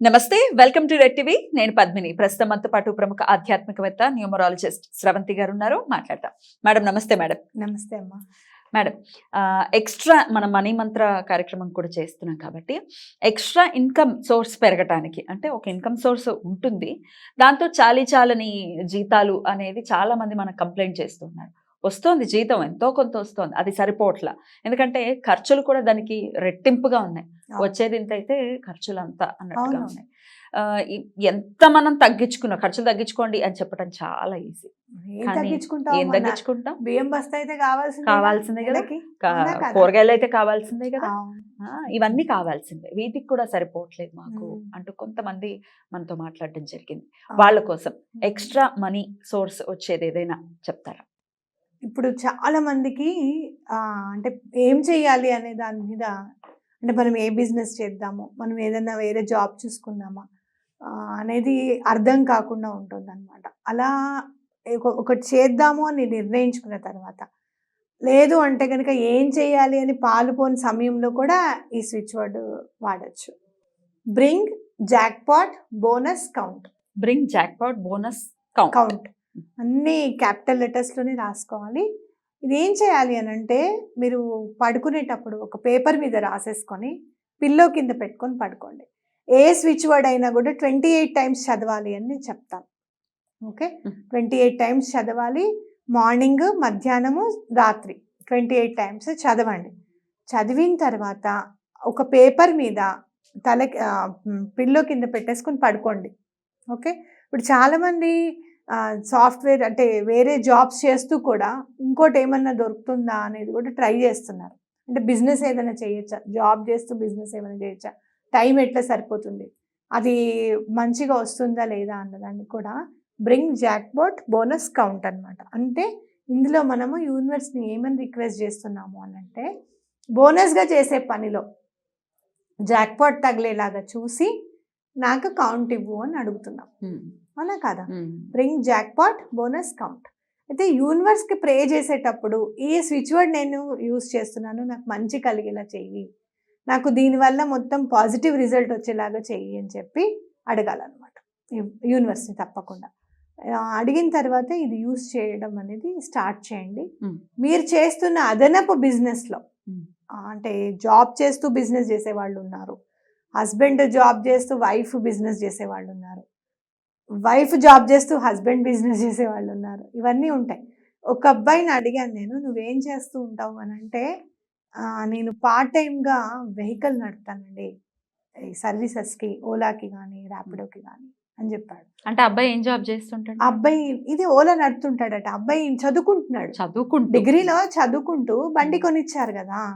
నమస్తే welcome to red TV. నేను పద్మిని. ప్రస్తుతం మనతో పాటు ప్రముఖ ఆధ్యాత్మికవేత్త న్యూమరాలజిస్ట్ స్రవంతి గారు ఉన్నారు మాట్లాడతాం. మేడం నమస్తే మేడం. నమస్తే అమ్మా. మేడం ఎక్స్ట్రా మన మనీ మంత్ర కార్యక్రమం కూడా చేస్తున్నాం కాబట్టి ఎక్స్ట్రా ఇన్కమ్ సోర్స్ పెరగటానికి అంటే ఒక ఇన్కమ్ సోర్స్ ఉంటుంది. దాంతో చాలీ చాలని జీతాలు అనేది చాలా మంది మనకు కంప్లైంట్ చేస్తున్నారు. వస్తోంది జీతం ఎంతో కొంత వస్తోంది. అది సరిపోవట్లా. ఎందుకంటే ఖర్చులు కూడా దానికి రెట్టింపుగా ఉన్నాయి. వచ్చేది ఇంత అయితే ఖర్చులు అంతా అన్నట్టుగా. ఉన్నాయి ఎంత మనం తగ్గించుకున్నా ఖర్చులు తగ్గించుకోండి అని చెప్పడం చాలా ఈజీ. ఏం తగ్గించుకుంటాం? బియ్యం బస్తా అయితే కావాల్సిందే కావాల్సిందే కదా. కూరగాయలు అయితే కావాల్సిందే కదా. ఇవన్నీ కావాల్సిందే. వీటికి కూడా సరిపోవట్లేదు మాకు. అంటూ కొంతమంది మనతో మాట్లాడడం జరిగింది. వాళ్ళ కోసం ఎక్స్ట్రా మనీ సోర్స్ వచ్చేది ఏదైనా చెప్తారా? ఇప్పుడు చాలా మందికి అంటే ఏం చెయ్యాలి అనే దాని మీద అంటే మనం ఏ బిజినెస్ చేద్దాము మనం ఏదైనా వేరే జాబ్ చూసుకుందామా అనేది అర్థం కాకుండా ఉంటుంది అనమాట అలా ఒక- ఒకటి చేద్దాము అని నిర్ణయించుకున్న తర్వాత లేదు అంటే కనుక ఏం చేయాలి అని పాలుపోని సమయంలో కూడా ఈ స్విచ్ వర్డ్ వాడచ్చు. Bring jackpot bonus count. Bring jackpot bonus count. Count. అన్ని క్యాపిటల్ లెటర్స్లోనే రాసుకోవాలి. ఇది ఏం చేయాలి అని అంటే మీరు పడుకునేటప్పుడు ఒక పేపర్ మీద రాసేసుకొని పిల్లో కింద పెట్టుకొని పడుకోండి. ఏ స్విచ్ వర్డ్ అయినా కూడా ట్వంటీ ఎయిట్ టైమ్స్ చదవాలి అని నేను చెప్తాను. ఓకే. ట్వంటీ ఎయిట్ టైమ్స్ చదవాలి. మార్నింగ్ మధ్యాహ్నము రాత్రి ట్వంటీ ఎయిట్ టైమ్స్ చదవండి. చదివిన తర్వాత ఒక పేపర్ మీద తల పిల్లో కింద పెట్టేసుకొని పడుకోండి. ఓకే? ఇప్పుడు చాలామంది సాఫ్ట్వేర్ అంటే వేరే జాబ్స్ చేస్తూ కూడా ఇంకోటి ఏమన్నా దొరుకుతుందా అనేది కూడా ట్రై చేస్తున్నారు. అంటే బిజినెస్ ఏదైనా చేయొచ్చా? జాబ్ చేస్తూ బిజినెస్ ఏమైనా చేయొచ్చా? టైం ఎట్లా సరిపోతుంది? అది మంచిగా వస్తుందా లేదా అన్నదాన్ని కూడా బ్రింగ్ జాక్బోట్ బోనస్ కౌంట్ అనమాట అంటే ఇందులో మనము యూనివర్స్ని ఏమని రిక్వెస్ట్ చేస్తున్నాము అని అంటే బోనస్గా చేసే పనిలో జాక్పాట్ తగిలేలాగా చూసి నాకు కౌంట్ ఇవ్వు అని అడుగుతున్నాం. అవునా కదా? బ్రింగ్ జాక్పాట్ బోనస్ కౌంట్ అయితే యూనివర్స్కి ప్రే చేసేటప్పుడు ఈ స్విచ్ వర్డ్ నేను యూస్ చేస్తున్నాను. నాకు మంచి కలిగేలా చెయ్యి. నాకు దీనివల్ల మొత్తం పాజిటివ్ రిజల్ట్ వచ్చేలాగా చెయ్యి అని చెప్పి అడగాలన్నమాట. యూనివర్స్ని తప్పకుండా. అడిగిన తర్వాత ఇది యూస్ చేయడం అనేది స్టార్ట్ చేయండి. మీరు చేస్తున్న అదనపు బిజినెస్లో. అంటే జాబ్ చేస్తూ బిజినెస్ చేసే వాళ్ళు ఉన్నారు. హస్బెండ్ జాబ్ చేస్తూ వైఫ్ బిజినెస్ చేసే వాళ్ళు ఉన్నారు వైఫ్ జాబ్ చేస్తూ హస్బెండ్ బిజినెస్ చేసే వాళ్ళు ఉన్నారు ఇవన్నీ ఉంటాయి. ఒక అబ్బాయిని అడిగాను నేను నువ్వేం చేస్తూ ఉంటావు? అని అంటే "ఆ, నేను పార్ట్ టైంగా వెహికల్ నడుపుతానండి. ఈ సర్వీసెస్కి ఓలాకి కానీ ర్యాపిడోకి కానీ అని చెప్పాడు. అంటే అబ్బాయి ఏం జాబ్ చేస్తుంటాడు? అబ్బాయి ఇది ఓలా నడుపుతుంటాడట. అబ్బాయి చదువుకుంటున్నాడు. చదువుకుంటూ. డిగ్రీలో చదువుకుంటూ బండి కొనిచ్చారు కదా.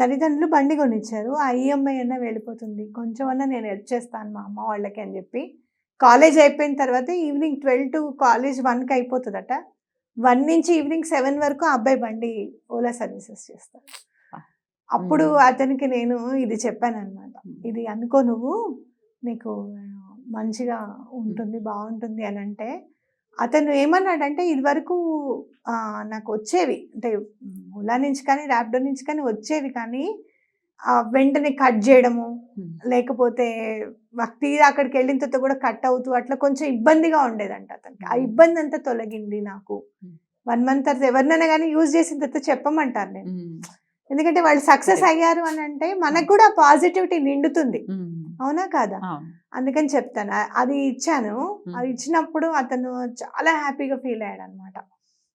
తల్లిదండ్రులు బండి కొనిచ్చారు. ఆ ఈఎంఐ అన్నా వెళ్ళిపోతుంది. కొంచెం అన్నా నేను హెల్ప్ చేస్తాను మా అమ్మ వాళ్ళకి అని చెప్పి. కాలేజ్ అయిపోయిన తర్వాత ఈవినింగ్ ట్వెల్వ్ టు కాలేజ్ వన్కి అయిపోతుందట. వన్ నుంచి ఈవినింగ్ సెవెన్ వరకు ఆ అబ్బాయి బండి ఓలా సర్వీసెస్ చేస్తాడు. అప్పుడు. అతనికి నేను ఇది చెప్పాను అనమాట ఇది అనుకో నువ్వు నీకు మంచిగా ఉంటుంది బాగుంటుంది అని అంటే అతను ఏమన్నాడంటే ఇది వరకు నాకు వచ్చేవి అంటే ఓలా నుంచి కానీ ర్యాపిడో నుంచి కానీ వచ్చేవి కానీ వెంటనే కట్ చేయడము. లేకపోతే తీరా అక్కడికి వెళ్ళిన తర్వాత కూడా కట్ అవుతూ అట్లా కొంచెం ఇబ్బందిగా ఉండేదంట అతనికి ఆ. ఇబ్బంది అంతా తొలగింది నాకు. వన్ మంత్ తర్వాత ఎవరినైనా కానీ యూజ్ చేసిన తర్వాత చెప్పమంటారు నేను. ఎందుకంటే వాళ్ళు సక్సెస్. అయ్యారు అని అంటే మనకు కూడా పాజిటివిటీ నిండుతుంది. అవునా కాదా? అందుకని చెప్తాను. అది ఇచ్చాను. అది ఇచ్చినప్పుడు అతను చాలా హ్యాపీగా ఫీల్ అయ్యాడు అనమాట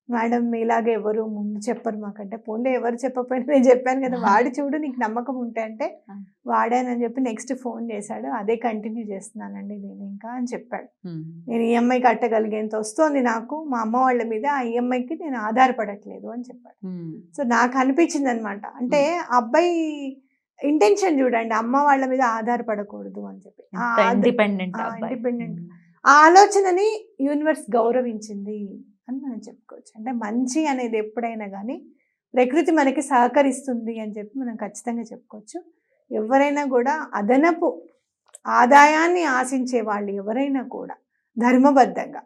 మేడం ఇలాగే ఎవరు ముందు చెప్పరు మాకంటే. పోన్లే ఎవరు చెప్పకపోయినా నేను చెప్పాను కదా వాడి చూడు నీకు నమ్మకం ఉంటే అంటే. వాడానని చెప్పి నెక్స్ట్ ఫోన్ చేశాడు. అదే కంటిన్యూ చేస్తున్నానండి నేను ఇంకా అని చెప్పాడు. నేను ఈఎంఐ కట్టగలిగేంత వస్తుంది నాకు. మా అమ్మ వాళ్ళ మీద ఆ ఈఎంఐకి నేను ఆధారపడట్లేదు అని చెప్పాడు. సో నాకు అనిపించింది అనమాట అంటే అబ్బాయి ఇంటెన్షన్ చూడండి అమ్మ వాళ్ళ మీద ఆధారపడకూడదు అని చెప్పి. ఇండిపెండెంట్. మ్మ్. ఆ ఆలోచనని యూనివర్స్ గౌరవించింది అని మనం చెప్పుకోవచ్చు. అంటే మంచి అనేది ఎప్పుడైనా కానీ ప్రకృతి మనకి సహకరిస్తుంది అని చెప్పి మనం ఖచ్చితంగా చెప్పుకోవచ్చు. ఎవరైనా కూడా అదనపు ఆదాయాన్ని ఆశించే వాళ్ళు ఎవరైనా కూడా ధర్మబద్ధంగా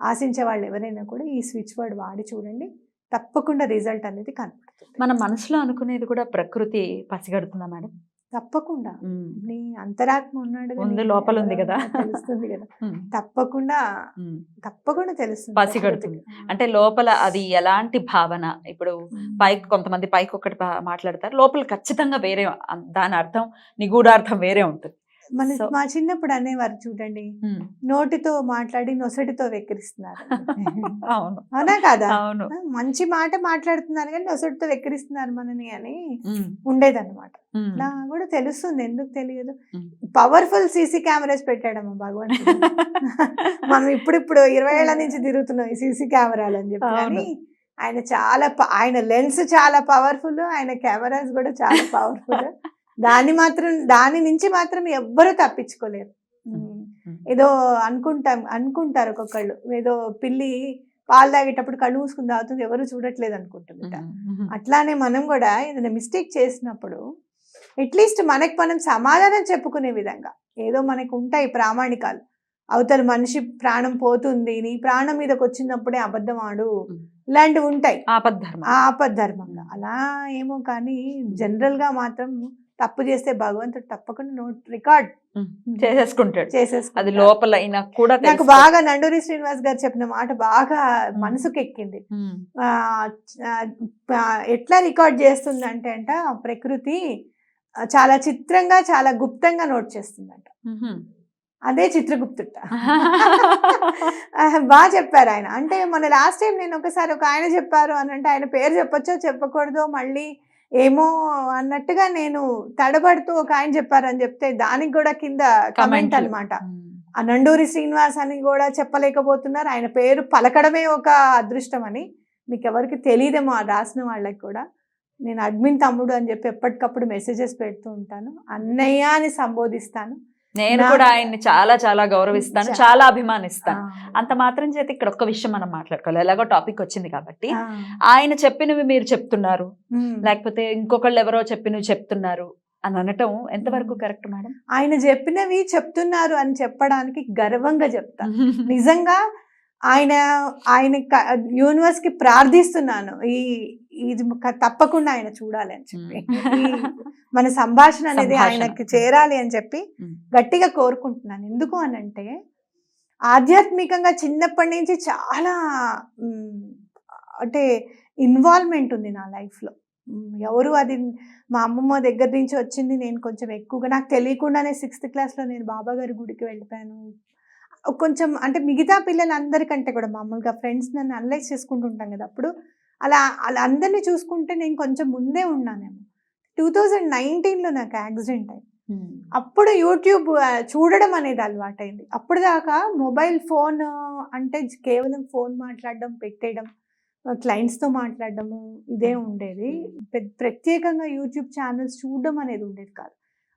ఆశించే వాళ్ళు ఎవరైనా కూడా ఈ స్విచ్ వర్డ్ వాడి చూడండి. తప్పకుండా రిజల్ట్ అనేది కనపడుతుంది. మన మనసులో అనుకునేది కూడా ప్రకృతి పసిగడుతుందా మేడం? తప్పకుండా. నీ అంతరాత్మ ఉన్నాడు ఉంది, లోపల ఉంది కదా. తెలుస్తుంది కదా. తప్పకుండా. తప్పకుండా తెలుస్తుంది పసిగడుతుంది. అంటే లోపల అది ఎలాంటి భావన? ఇప్పుడు. పైకి కొంతమంది పైకి ఒకటి మాట్లాడతారు లోపల ఖచ్చితంగా వేరే దాని అర్థం నిగూఢార్థం వేరే ఉంటుంది. మన మా చిన్నప్పుడు అనేవారు చూడండి నోటితో మాట్లాడి నొసటితో వెక్కిరిస్తున్నారు. అవును. కాదా? అవును. మంచి మాట మాట్లాడుతున్నారు కానీ నొసటితో వెక్కిరిస్తున్నారు మనని అని ఉండేదన్నమాట. నా కూడా తెలుస్తుంది ఎందుకు తెలియదు. పవర్ఫుల్ సీసీ కెమెరాస్ పెట్టాడమ్మా భగవంతుడు. మనం ఇప్పుడిప్పుడు ఇరవై ఏళ్ళ నుంచి తిరుగుతున్నాం ఈ సీసీ కెమెరాలు అని చెప్పి. కానీ ఆయన చాలా ఆయన లెన్స్ చాలా పవర్ఫుల్ ఆయన కెమెరాస్ కూడా చాలా పవర్ఫుల్. దాన్ని మాత్రం దాని నుంచి మాత్రం ఎవ్వరూ తప్పించుకోలేరు. ఏదో అనుకుంటాం అనుకుంటారు ఒక్కొక్కళ్ళు. ఏదో పిల్లి పాలు తాగేటప్పుడు కళ్ళు మూసుకుని తాగుతుంది ఎవరు చూడట్లేదు అనుకుంటుందట. ఉమ్. అట్లానే మనం కూడా ఏదైనా మిస్టేక్ చేసినప్పుడు అట్లీస్ట్ మనకి మనం సమాధానం చెప్పుకునే విధంగా ఏదో మనకు ఉంటాయి ప్రామాణికాలు. అవతల మనిషి ప్రాణం పోతుంది నీ ప్రాణం మీదకి వచ్చినప్పుడే అబద్ధం ఆడు. ఇలాంటివి ఉంటాయి. ఆపద్ధర్మ. ఆపద్ధర్మంగా. అలా ఏమో కానీ జనరల్గా మాత్రం తప్పు చేస్తే భగవంతుడు తప్పకుండా నోట్ రికార్డ్. చేసేసుకుంటాడు. అది చేసేసుకుంటాడు లోపల కూడా నాకు. బాగా నండూరి శ్రీనివాస్ గారు చెప్పిన మాట బాగా మనసుకు ఎక్కింది ఎట్లా రికార్డ్ చేస్తుంది అంటే ప్రకృతి చాలా చిత్రంగా చాలా గుప్తంగా నోట్ చేస్తుందంట. అదే చిత్రగుప్తుట. బాగా చెప్పారు ఆయన. అంటే మన లాస్ట్ టైం నేను ఒకసారి ఒక ఆయన చెప్పారు అని అంటే ఆయన పేరు చెప్పొచ్చో చెప్పకూడదో మళ్ళీ ఏమో అన్నట్టుగా నేను తడబడుతూ ఒక ఆయన చెప్పారు అని చెప్తే దానికి కూడా కింద కమెంట్ ఉమ్. ఆ నండూరి శ్రీనివాస్ అని కూడా చెప్పలేకపోతున్నారు. ఆయన పేరు పలకడమే ఒక అదృష్టం అని మీకు ఎవరికి తెలియదేమో ఆ రాసిన వాళ్ళకి కూడా. నేను అడ్మిన్ తమ్ముడు అని చెప్పి ఎప్పటికప్పుడు మెసేజెస్ పెడుతూ ఉంటాను. అన్నయ్య అని సంబోధిస్తాను. నేను కూడా ఆయన్ని చాలా చాలా గౌరవిస్తాను చాలా అభిమానిస్తాను. అంత మాత్రం చేత ఇక్కడ ఒక్క విషయం మనం మాట్లాడుకోవాలి. ఎలాగో టాపిక్ వచ్చింది కాబట్టి. ఆయన చెప్పినవి మీరు చెప్తున్నారు. లేకపోతే ఇంకొకళ్ళు ఎవరో చెప్పినవి చెప్తున్నారు అని అనటం ఎంతవరకు కరెక్ట్ మేడం? ఆయన చెప్పినవి చెప్తున్నారు అని చెప్పడానికి గర్వంగా చెప్తా. నిజంగా ఆయన ఆయన యూనివర్స్కి ప్రార్థిస్తున్నాను. ఈ ఇది తప్పకుండా ఆయన చూడాలి అని చెప్పి. మన సంభాషణ అనేది. ఆయనకి చేరాలి అని చెప్పి. గట్టిగా కోరుకుంటున్నాను. ఎందుకు అని అంటే ఆధ్యాత్మికంగా చిన్నప్పటి నుంచి చాలా అంటే ఇన్వాల్వ్మెంట్ ఉంది నా లైఫ్లో. ఎవరు అది మా అమ్మమ్మ దగ్గర నుంచి వచ్చింది నేను కొంచెం ఎక్కువగా నాకు తెలియకుండానే సిక్స్త్ క్లాస్లో నేను బాబా గారి గుడికి వెళ్ళిపోయాను. కొంచెం అంటే మిగతా పిల్లలందరికంటే కూడా మామూలుగా ఫ్రెండ్స్ నన్ను అనలైజ్ చేసుకుంటుంటాం కదా అప్పుడు అలా అలా అందరినీ చూసుకుంటే నేను కొంచెం ముందే ఉన్నానేమో. టూ థౌజండ్ నైన్టీన్లో నాకు యాక్సిడెంట్ అయింది ఉమ్. అప్పుడు యూట్యూబ్ చూడడం అనేది అలవాటైంది. అప్పుడు దాకా మొబైల్ ఫోన్ అంటే కేవలం ఫోన్ మాట్లాడడం పెట్టేయడం క్లయింట్స్తో మాట్లాడడము ఇదే ఉండేది. పె- ప్రత్యేకంగా యూట్యూబ్ ఛానల్స్ చూడడం అనేది ఉండేది కాదు.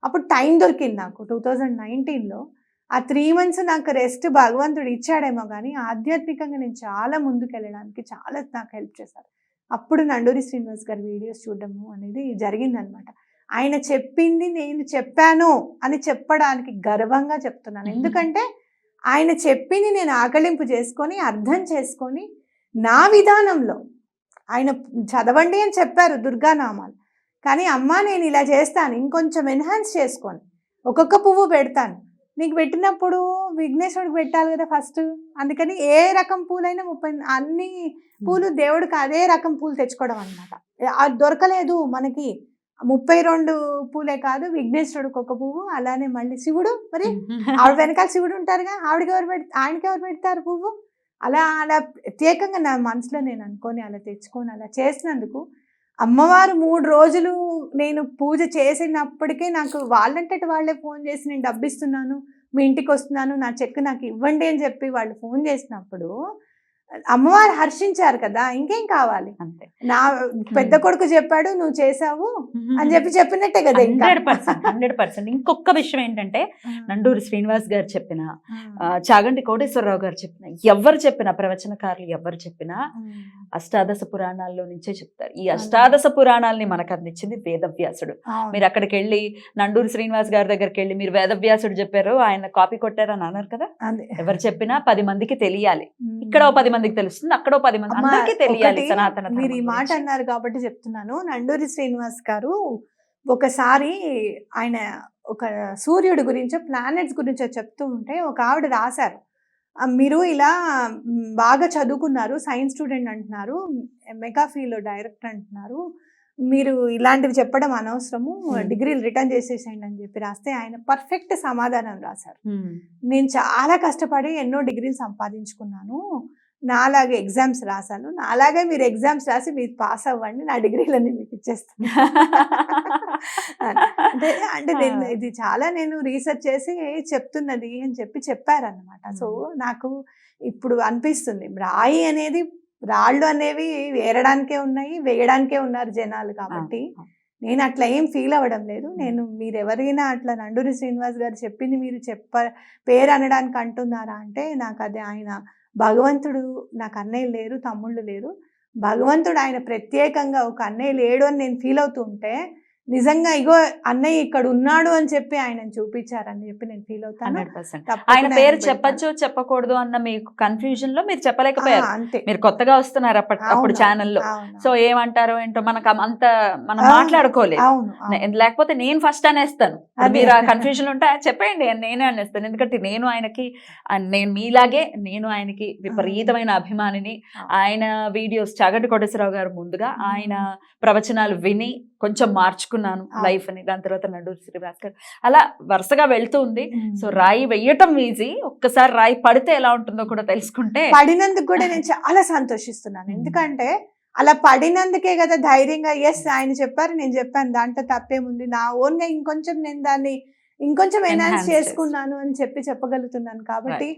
అప్పుడు టైం దొరికింది నాకు. టూ థౌజండ్ నైన్టీన్లో ఆ త్రీ మంత్స్ నాకు రెస్ట్ భగవంతుడు ఇచ్చాడేమో కానీ ఆధ్యాత్మికంగా నేను చాలా ముందుకు వెళ్ళడానికి చాలా నాకు హెల్ప్ చేశారు. అప్పుడు నండూరి శ్రీనివాస్ గారి వీడియోస్ చూడడము అనేది జరిగిందనమాట ఆయన చెప్పింది నేను చెప్పాను అని చెప్పడానికి గర్వంగా చెప్తున్నాను. ఎందుకంటే ఆయన చెప్పింది నేను ఆకలింపు చేసుకొని అర్థం చేసుకొని నా విధానంలో ఆయన చదవండి అని చెప్పారు దుర్గానామాలు. కానీ అమ్మ నేను ఇలా చేస్తాను ఇంకొంచెం ఎన్హాన్స్ చేసుకొని ఒక్కొక్క పువ్వు పెడతాను. నీకు పెట్టినప్పుడు విఘ్నేశ్వరుడికి పెట్టాలి కదా ఫస్ట్. అందుకని ఏ రకం పూలైనా ముప్పై అన్ని పూలు దేవుడికి అదే రకం పూలు తెచ్చుకోవడం అనమాట అది దొరకలేదు మనకి. ముప్పై రెండు పూలే కాదు విఘ్నేశ్వరుడికి ఒక పువ్వు అలానే మళ్ళీ శివుడు. మరి ఆవిడ వెనకాల శివుడు ఉంటారుగా ఆవిడకి ఎవరు పెడతారు ఆయనకి ఎవరు పెడతారు పువ్వు? అలా అలా ప్రత్యేకంగా నా మనసులో నేను అనుకొని అలా తెచ్చుకొని అలా చేసినందుకు అమ్మవారు మూడు రోజులు నేను పూజ చేసినప్పటికే నాకు వాళ్ళంతటి వాళ్ళే ఫోన్ చేసి నేను డబ్బు ఇస్తున్నాను మీ ఇంటికి వస్తున్నాను నా చెక్ నాకు ఇవ్వండి అని చెప్పి వాళ్ళు ఫోన్ చేసినప్పుడు అమ్మవారు హర్షించారు కదా ఇంకేం కావాలి? అంతే. నా పెద్ద కొడుకు చెప్పాడు నువ్వు చేసావు అని చెప్పి చెప్పినట్టే కదా హండ్రెడ్ పర్సెంట్ హండ్రెడ్ పర్సెంట్. ఇంకొక విషయం ఏంటంటే నండూరి శ్రీనివాస్ గారు చెప్పిన చాగంటి కోటేశ్వరరావు గారు చెప్పిన ఎవరు చెప్పిన ప్రవచనకారులు ఎవరు చెప్పినా అష్టాదశ పురాణాల్లో నుంచే చెప్తారు. ఈ అష్టాదశ పురాణాలని మనకు అందించింది వేదవ్యాసుడు. మీరు అక్కడికి వెళ్ళి నండూరి శ్రీనివాస్ గారి దగ్గరికి వెళ్ళి మీరు వేదవ్యాసుడు చెప్పారు ఆయన కాపీ కొట్టారని అన్నారు కదా. ఎవరు చెప్పినా పది మందికి తెలియాలి. ఇక్కడ పది మందికి తెలుస్తుంది అక్కడ పది మంది అందరికీ తెలియాలి సనాతన మీరు ఈ మాట. అన్నారు కాబట్టి చెప్తున్నాను. నండూరి శ్రీనివాస్ గారు ఒకసారి ఆయన ఒక సూర్యుడి గురించో ప్లానెట్స్ గురించో చెప్తూ ఉంటే ఒక ఆవిడ రాశారు. "ఆ, మీరు ఇలా బాగా చదువుకున్నారు సైన్స్ స్టూడెంట్ అంటున్నారు మెగాఫీలో డైరెక్టర్ అంటున్నారు మీరు ఇలాంటివి చెప్పడం అనవసరము. డిగ్రీలు రిటర్న్ చేసేసేయండి అని చెప్పి రాస్తే ఆయన పర్ఫెక్ట్ సమాధానం రాశారు. నేను చాలా కష్టపడి ఎన్నో డిగ్రీలు సంపాదించుకున్నాను. నాలాగే ఎగ్జామ్స్ రాశాను. నాలాగే మీరు ఎగ్జామ్స్ రాసి మీరు పాస్ అవ్వండి. నా డిగ్రీలన్నీ మీకు ఇచ్చేస్తాను. అంటే అంటే నేను. ఇది చాలా నేను రీసెర్చ్ చేసి చెప్తున్నది అని చెప్పి చెప్పారనమాట సో నాకు ఇప్పుడు అనిపిస్తుంది. రాయి అనేది రాళ్ళు అనేవి వేరడానికే ఉన్నాయి వేయడానికే ఉన్నారు జనాలు కాబట్టి నేను అట్లా ఏం ఫీల్ అవ్వడం లేదు. నేను మీరు ఎవరైనా అట్లా నండూరి శ్రీనివాస్ గారు చెప్పింది మీరు చెప్ప పేరు అనడానికి అంటున్నారా అంటే నాకు అది ఆయన భగవంతుడు నాకు అన్నయ్య లేరు తమ్ముళ్ళు లేరు. భగవంతుడు ఆయన ప్రత్యేకంగా ఒక అన్నయ్య లేడు అని నేను ఫీల్ అవుతుంటే నిజంగా ఇగో అన్నయ్య ఇక్కడ ఉన్నాడు అని చెప్పి ఆయన చూపించారని చెప్పి నేను ఫీల్ అవుతాను. ఆయన పేరు చెప్పొచ్చు చెప్పకూడదు అన్న మీకు కన్ఫ్యూజన్లో మీరు. చెప్పలేకపోయారు. అంతే. మీరు కొత్తగా వస్తున్నారు అప్పుడు ఛానల్లో సో ఏమంటారో ఏంటో మనకు అంత మనం మాట్లాడుకోలేదు. లేకపోతే నేను ఫస్ట్ అనేస్తాను. మీరు ఆ కన్ఫ్యూజన్ ఉంటే "ఆ, చెప్పండి అని నేనే అనేస్తాను. ఎందుకంటే నేను ఆయనకి నేను మీలాగే నేను ఆయనకి విపరీతమైన అభిమానిని. ఆయన వీడియోస్ చాగంటి కోటేశ్వరరావు గారు ముందుగా. ఆయన ప్రవచనాలు విని కొంచెం మార్చుకున్నాను. లైఫ్ అని దాని తర్వాత నడూరు శ్రీనివాస్ గారు అలా వరుసగా వెళ్తూ ఉంది. సో రాయి వెయ్యటం ఈజీ ఒక్కసారి రాయి పడితే ఎలా ఉంటుందో కూడా తెలుసుకుంటే పడినందుకు కూడా నేను చాలా సంతోషిస్తున్నాను. ఎందుకంటే అలా పడినందుకే కదా ధైర్యంగా ఎస్ ఆయన చెప్పారు నేను చెప్పాను దాంట్లో తప్పేముంది నా ఓన్గా ఇంకొంచెం నేను దాన్ని ఇంకొంచెం ఎన్హాన్స్ చేసుకున్నాను అని చెప్పి చెప్పగలుగుతున్నాను. కాబట్టి